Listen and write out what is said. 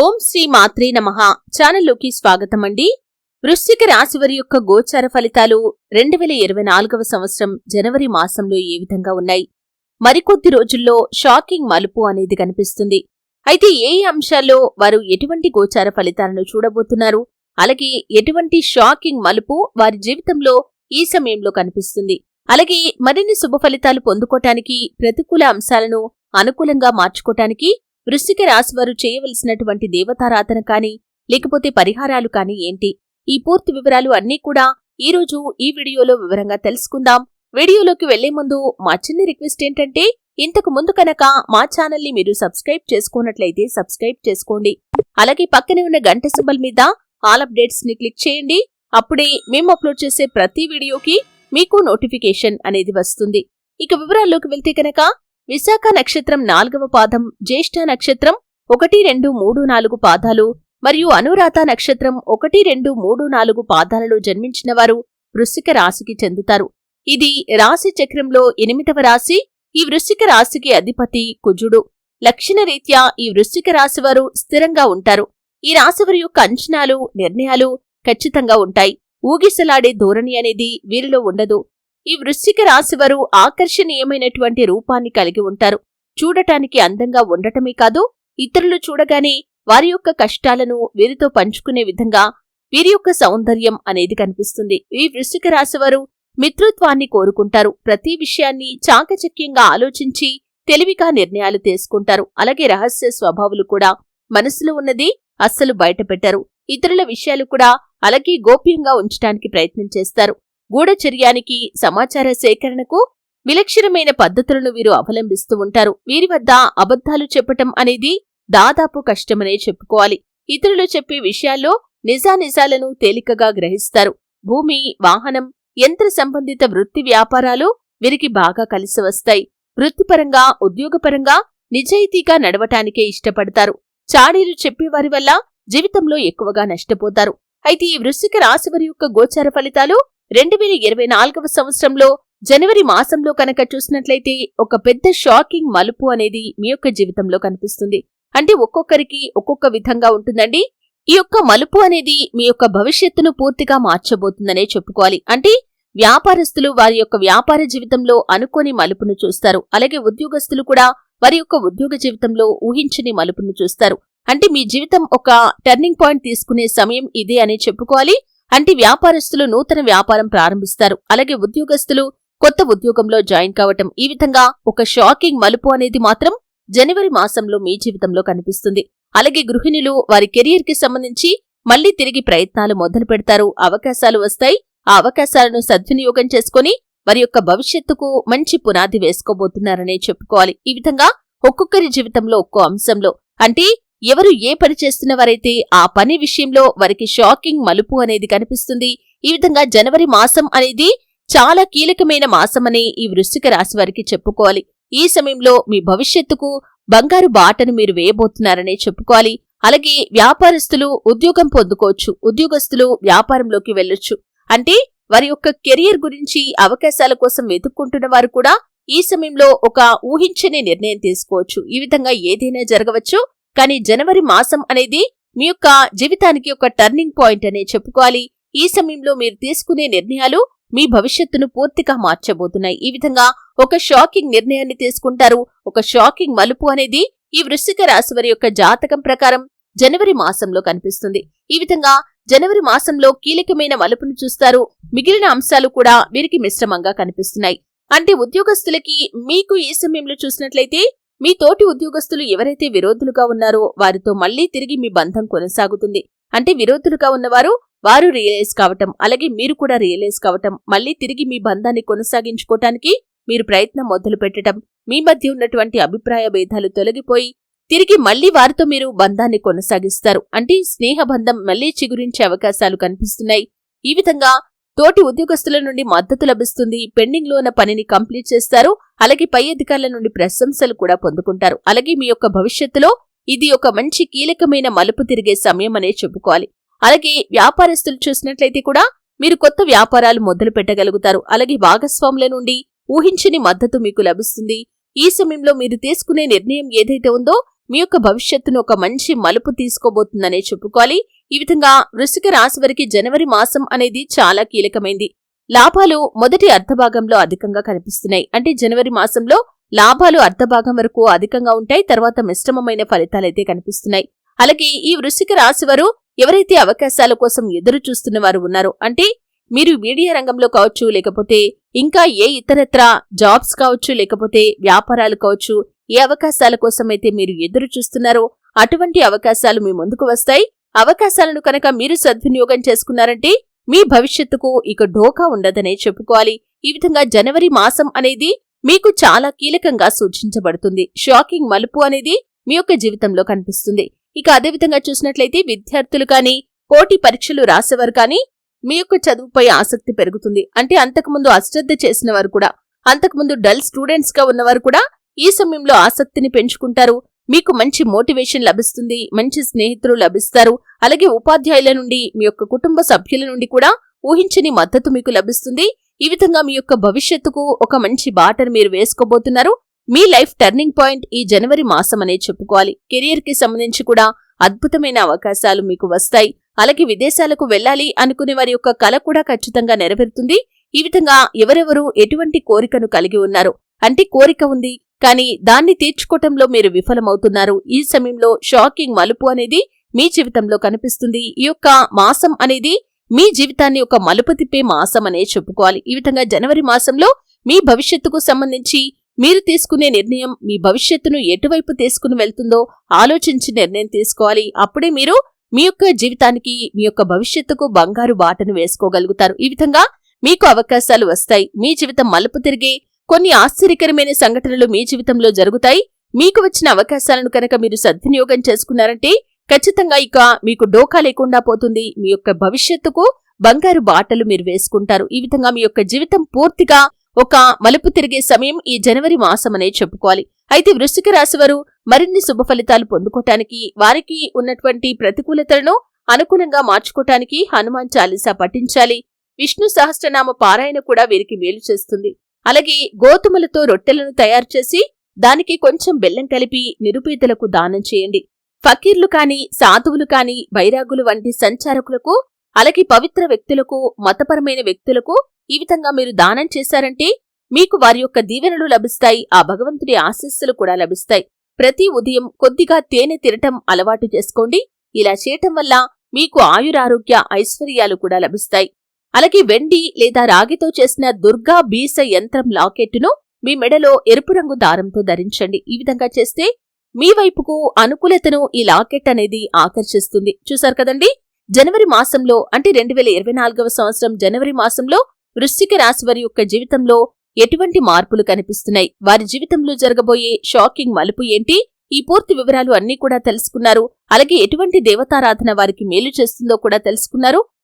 ఓం శ్రీ మాత్రే నమః. ఛానల్లోకి స్వాగతం అండి వృశ్చిక రాశివారి యొక్క గోచార ఫలితాలు రెండు వేల ఇరవై నాలుగవ సంవత్సరం జనవరి మాసంలో ఏ విధంగా ఉన్నాయి? మరికొద్ది రోజుల్లో షాకింగ్ మలుపు అనేది కనిపిస్తుంది. అయితే ఏ ఏ అంశాల్లో వారు ఎటువంటి గోచార ఫలితాలను చూడబోతున్నారు? అలాగే ఎటువంటి షాకింగ్ మలుపు వారి జీవితంలో ఈ సమయంలో కనిపిస్తుంది? అలాగే మరిన్ని శుభ ఫలితాలు పొందుకోటానికి ప్రతికూల అంశాలను అనుకూలంగా మార్చుకోటానికి వృశ్చిక రాశివారు చేయవలసినటువంటి దేవతారాధన కాని లేకపోతే పరిహారాలు కాని ఏంటి? ఈ పూర్తి వివరాలు అన్నీ కూడా ఈ రోజు ఈ వీడియోలో వివరంగా తెలుసుకుందాం. వీడియోలోకి వెళ్ళే ముందు మా చిన్న రిక్వెస్ట్ ఏంటంటే ఇంతకు ముందు కనుక మా ఛానల్ని మీరు సబ్స్క్రైబ్ చేసుకున్నట్లయితే సబ్స్క్రైబ్ చేసుకోండి. అలాగే పక్కనే ఉన్న గంట సింబల్ మీద ఆల్ అప్డేట్స్ని క్లిక్ చేయండి. అప్పుడే మేము అప్లోడ్ చేసే ప్రతి వీడియోకి మీకు నోటిఫికేషన్ అనేది వస్తుంది. ఇక వివరాల్లోకి వెళ్తే కనుక విశాఖ నక్షత్రం నాలుగవ పాదం జ్యేష్ఠ నక్షత్రం ఒకటి రెండు మూడు నాలుగు పాదాలు మరియు అనురాధ నక్షత్రం ఒకటి రెండు మూడు నాలుగు పాదాలలో జన్మించిన వారు వృశ్చిక రాశికి చెందుతారు. ఇది రాశి చక్రంలో ఎనిమిదవ రాశి ఈ వృశ్చిక రాశికి అధిపతి కుజుడు. లక్షణరీత్యా ఈ వృశ్చిక రాశివారు స్థిరంగా ఉంటారు. ఈ రాశివారి యొక్క అంచనాలు నిర్ణయాలు ఖచ్చితంగా ఉంటాయి. ఊగిసలాడే ధోరణి అనేది వీరిలో ఉండదు. ఈ వృశ్చిక రాశివారు ఆకర్షణీయమైనటువంటి రూపాన్ని కలిగి ఉంటారు. చూడటానికి అందంగా ఉండటమే కాదు ఇతరులు చూడగానే వారి యొక్క కష్టాలను వీరితో పంచుకునే విధంగా వీరి యొక్క సౌందర్యం అనేది కనిపిస్తుంది. ఈ వృశ్చిక రాశివారు మిత్రుత్వాన్ని కోరుకుంటారు. ప్రతి విషయాన్ని చాకచక్యంగా ఆలోచించి తెలివిగా నిర్ణయాలు తీసుకుంటారు. అలాగే రహస్య స్వభావులు కూడా మనసులో ఉన్నది అస్సలు బయటపెట్టరు. ఇతరుల విషయాలు కూడా అలాగే గోప్యంగా ఉంచడానికి ప్రయత్నం చేస్తారు. గూఢచర్యానికి సమాచార సేకరణకు విలక్షణమైన పద్ధతులను వీరు అవలంబిస్తూ ఉంటారు. వీరి వద్ద అబద్ధాలు చెప్పటం అనేది దాదాపు కష్టమనే చెప్పుకోవాలి. ఇతరులు చెప్పే విషయాల్లో నిజానిజాలను తేలికగా గ్రహిస్తారు. భూమి వాహనం యంత్ర సంబంధిత వృత్తి వ్యాపారాలు వీరికి బాగా కలిసి వస్తాయి. వృత్తిపరంగా ఉద్యోగపరంగా నిజాయితీగా నడవటానికే ఇష్టపడతారు. చాడీలు చెప్పేవారి వల్ల జీవితంలో ఎక్కువగా నష్టపోతారు. అయితే ఈ వృశ్చిక రాశివారి యొక్క గోచార ఫలితాలు రెండు వేల ఇరవై నాలుగవ సంవత్సరంలో జనవరి మాసంలో కనుక చూసినట్లయితే ఒక పెద్ద షాకింగ్ మలుపు అనేది మీ యొక్క జీవితంలో కనిపిస్తుంది. అంటే ఒక్కొక్కరికి ఒక్కొక్క విధంగా ఉంటుందండి. ఈ యొక్క మలుపు అనేది మీ యొక్క భవిష్యత్తును పూర్తిగా మార్చబోతుందనే చెప్పుకోవాలి. అంటే వ్యాపారస్తులు వారి యొక్క వ్యాపార జీవితంలో అనుకోని మలుపును చూస్తారు. అలాగే ఉద్యోగస్తులు కూడా వారి యొక్క ఉద్యోగ జీవితంలో ఊహించని మలుపును చూస్తారు. అంటే మీ జీవితం ఒక టర్నింగ్ పాయింట్ తీసుకునే సమయం ఇదే అని చెప్పుకోవాలి. అంటే వ్యాపారస్తులు నూతన వ్యాపారం ప్రారంభిస్తారు. అలాగే ఉద్యోగస్తులు కొత్త ఉద్యోగంలో జాయిన్ కావటం ఈ విధంగా ఒక షాకింగ్ మలుపు అనేది మాత్రం జనవరి మాసంలో మీ జీవితంలో కనిపిస్తుంది. అలాగే గృహిణులు వారి కెరియర్కి సంబంధించి మళ్ళీ తిరిగి ప్రయత్నాలు మొదలు పెడతారు. అవకాశాలు వస్తాయి. ఆ అవకాశాలను సద్వినియోగం చేసుకుని వారి యొక్క భవిష్యత్తుకు మంచి పునాది వేసుకోబోతున్నారనే చెప్పుకోవాలి. ఈ విధంగా ఒక్కొక్కరి జీవితంలో ఒక్కో అంశంలో. అంటే ఎవరు ఏ పని చేస్తున్నవారైతే ఆ పని విషయంలో వారికి షాకింగ్ మలుపు అనేది కనిపిస్తుంది. ఈ విధంగా జనవరి మాసం అనేది చాలా కీలకమైన మాసమని ఈ వృశ్చిక రాశి వారికి చెప్పుకోవాలి. ఈ సమయంలో మీ భవిష్యత్తుకు బంగారు బాటను మీరు వేయబోతున్నారనే చెప్పుకోవాలి. అలాగే వ్యాపారస్తులు ఉద్యోగం పొందుకోవచ్చు. ఉద్యోగస్తులు వ్యాపారంలోకి వెళ్ళొచ్చు. అంటే వారి యొక్క కెరియర్ గురించి అవకాశాల కోసం వెతుక్కుంటున్న వారు కూడా ఈ సమయంలో ఒక ఊహించని నిర్ణయం తీసుకోవచ్చు. ఈ విధంగా ఏదైనా జరగవచ్చు. కానీ జనవరి మాసం అనేది మీ యొక్క జీవితానికి ఒక టర్నింగ్ పాయింట్ అనే చెప్పుకోవాలి. ఈ సమయంలో మీరు తీసుకునే నిర్ణయాలు మీ భవిష్యత్తును పూర్తిగా మార్చబోతున్నాయి. ఈ విధంగా ఒక షాకింగ్ నిర్ణయాన్ని తీసుకుంటారు. ఒక షాకింగ్ మలుపు అనేది ఈ వృశ్చిక రాశి వారి యొక్క జాతకం ప్రకారం జనవరి మాసంలో కనిపిస్తుంది. ఈ విధంగా జనవరి మాసంలో కీలకమైన మలుపును చూస్తారు. మిగిలిన అంశాలు కూడా వీరికి మిశ్రమంగా కనిపిస్తున్నాయి. అంటే ఉద్యోగస్తులకి మీకు ఈ సమయంలో చూసినట్లయితే మీ తోటి ఉద్యోగస్తులు ఎవరైతే విరోధులుగా ఉన్నారో వారితో మళ్ళీ తిరిగి మీ బంధం కొనసాగుతుంది. అంటే విరోధులుగా ఉన్నవారు వారు రియలైజ్ కావటం అలాగే మీరు కూడా రియలైజ్ కావటం మళ్ళీ తిరిగి మీ బంధాన్ని కొనసాగించుకోవటానికి మీరు ప్రయత్నం మొదలు పెట్టడం మీ మధ్య ఉన్నటువంటి అభిప్రాయ భేదాలు తొలగిపోయి తిరిగి మళ్ళీ వారితో మీరు బంధాన్ని కొనసాగిస్తారు. అంటే స్నేహబంధం మళ్ళీ చిగురించే అవకాశాలు కనిపిస్తున్నాయి. ఈ విధంగా తోటి ఉద్యోగస్తుల నుండి మద్దతు లభిస్తుంది పెండింగ్లో ఉన్న పనిని కంప్లీట్ చేస్తారు అలాగే పై అధికారుల నుండి ప్రశంసలు కూడా పొందుకుంటారు. అలాగే మీ యొక్క భవిష్యత్తులో ఇది ఒక మంచి కీలకమైన మలుపు తిరిగే సమయం అనే చెప్పుకోవాలి. అలాగే వ్యాపారస్తులు చూసినట్లయితే కూడా మీరు కొత్త వ్యాపారాలు మొదలు పెట్టగలుగుతారు. అలాగే భాగస్వాముల నుండి ఊహించని మద్దతు మీకు లభిస్తుంది. ఈ సమయంలో మీరు తీసుకునే నిర్ణయం ఏదైతే ఉందో మీ యొక్క భవిష్యత్తును ఒక మంచి మలుపు తీసుకోబోతుందనే చెప్పుకోవాలి. ఈ విధంగా వృశ్చిక రాశి వారికి జనవరి మాసం అనేది చాలా కీలకమైంది. లాభాలు మొదటి అర్ధభాగంలో అధికంగా కనిపిస్తున్నాయి. అంటే జనవరి మాసంలో లాభాలు అర్ధభాగం వరకు అధికంగా ఉంటాయి. తర్వాత మిశ్రమమైన ఫలితాలైతే కనిపిస్తున్నాయి. అలాగే ఈ వృశ్చిక రాశి వారు ఎవరైతే అవకాశాల కోసం ఎదురు చూస్తున్న వారు ఉన్నారో అంటే మీరు మీడియా రంగంలో కావచ్చు లేకపోతే ఇంకా ఏ ఇతరత్ర జాబ్స్ కావచ్చు లేకపోతే వ్యాపారాలు కావచ్చు ఏ అవకాశాల కోసం అయితే మీరు ఎదురు చూస్తున్నారో అటువంటి అవకాశాలు మీ ముందుకు వస్తాయి. అవకాశాలను కనుక మీరు సద్వినియోగం చేసుకున్నారంటే మీ భవిష్యత్తుకు ఇక ఢోకా ఉండదనే చెప్పుకోవాలి. ఈ విధంగా జనవరి మాసం అనేది మీకు చాలా కీలకంగా సూచించబడుతుంది. షాకింగ్ మలుపు అనేది మీ యొక్క జీవితంలో కనిపిస్తుంది. ఇక అదేవిధంగా చూసినట్లయితే విద్యార్థులు కానీ పోటీ పరీక్షలు రాసేవారు కానీ మీ యొక్క చదువుపై ఆసక్తి పెరుగుతుంది. అంటే అంతకుముందు అశ్రద్ధ చేసిన వారు కూడా అంతకుముందు డల్ స్టూడెంట్స్గా ఉన్నవారు కూడా ఈ సమయంలో ఆసక్తిని పెంచుకుంటారు. మీకు మంచి మోటివేషన్ లభిస్తుంది మంచి స్నేహితులు లభిస్తారు. అలాగే ఉపాధ్యాయుల నుండి మీ యొక్క కుటుంబ సభ్యుల నుండి కూడా ఊహించని మద్దతు మీకు లభిస్తుంది. ఈ విధంగా మీ యొక్క భవిష్యత్తుకు ఒక మంచి బాటను మీరు వేసుకోబోతున్నారు. మీ లైఫ్ టర్నింగ్ పాయింట్ ఈ జనవరి మాసం అనే చెప్పుకోవాలి. కెరియర్కి సంబంధించి కూడా అద్భుతమైన అవకాశాలు మీకు వస్తాయి. అలాగే విదేశాలకు వెళ్ళాలి అనుకునే వారి యొక్క కల కూడా ఖచ్చితంగా నెరవేరుతుంది. ఈ విధంగా ఎవరెవరు ఎటువంటి కోరికను కలిగి ఉన్నారు? అంటే కోరిక ఉంది కానీ దాన్ని తీర్చుకోవటంలో మీరు విఫలమవుతున్నారు. ఈ సమయంలో షాకింగ్ మలుపు అనేది మీ జీవితంలో కనిపిస్తుంది. ఈ యొక్క మాసం అనేది మీ జీవితాన్ని ఒక మలుపు తిప్పే మాసం అనే చెప్పుకోవాలి. ఈ విధంగా జనవరి మాసంలో మీ భవిష్యత్తుకు సంబంధించి మీరు తీసుకునే నిర్ణయం మీ భవిష్యత్తును ఎటువైపు తీసుకుని వెళ్తుందో ఆలోచించి నిర్ణయం తీసుకోవాలి. అప్పుడే మీరు మీ యొక్క జీవితానికి మీ యొక్క భవిష్యత్తుకు బంగారు బాటను వేసుకోగలుగుతారు. ఈ విధంగా మీకు అవకాశాలు వస్తాయి. మీ జీవితం మలుపు తిరిగి కొన్ని ఆశ్చర్యకరమైన సంఘటనలు మీ జీవితంలో జరుగుతాయి. మీకు వచ్చిన అవకాశాలను కనుక మీరు సద్వినియోగం చేసుకున్నారంటే ఖచ్చితంగా ఇక మీకు డోకా లేకుండా పోతుంది. మీ యొక్క భవిష్యత్తుకు బంగారు బాటలు మీరు వేసుకుంటారు. ఈ విధంగా మీ యొక్క జీవితం పూర్తిగా ఒక మలుపు తిరిగే సమయం ఈ జనవరి మాసమనే చెప్పుకోవాలి. అయితే వృశ్చిక రాశి వారు మరిన్ని శుభ ఫలితాలు పొందుకోటానికి వారికి ఉన్నటువంటి ప్రతికూలతలను అనుకూలంగా మార్చుకోటానికి హనుమాన్ చాలీసా పఠించాలి. విష్ణు సహస్రనామ పారాయణ కూడా వీరికి మేలు చేస్తుంది. అలాగే గోధుమలతో రొట్టెలను తయారు చేసి దానికి కొంచెం బెల్లం కలిపి నిరుపేదలకు దానం చేయండి. ఫకీర్లు కాని సాధువులు కాని బైరాగులు వంటి సంచారకులకు అలాగే పవిత్ర వ్యక్తులకు మతపరమైన వ్యక్తులకు ఈ విధంగా మీరు దానం చేశారంటే మీకు వారి యొక్క దీవెనలు లభిస్తాయి ఆ భగవంతుడి ఆశీస్సులు కూడా లభిస్తాయి. ప్రతి ఉదయం కొద్దిగా తేనె తినటం అలవాటు చేసుకోండి. ఇలా చేయటం వల్ల మీకు ఆయురారోగ్య ఐశ్వర్యాలు కూడా లభిస్తాయి. అలాగే వెండి లేదా రాగితో చేసిన దుర్గా బీస యంత్రం లాకెట్టును మీ మెడలో ఎరుపు రంగు దారంతో ధరించండి. ఈ విధంగా చేస్తే మీ వైపుకు అనుకూలతను ఈ లాకెట్ అనేది ఆకర్షిస్తుంది. చూశారు కదండి? జనవరి మాసంలో అంటే రెండు వేల ఇరవై నాలుగవ సంవత్సరం జనవరి మాసంలో వృశ్చిక రాశి వారి యొక్క జీవితంలో ఎటువంటి మార్పులు కనిపిస్తున్నాయి? వారి జీవితంలో జరగబోయే షాకింగ్ మలుపు ఏంటి? ఈ పూర్తి వివరాలు అన్నీ కూడా తెలుసుకున్నారు. అలాగే ఎటువంటి దేవతారాధన వారికి మేలు చేస్తుందో కూడా తెలుసుకున్నారు.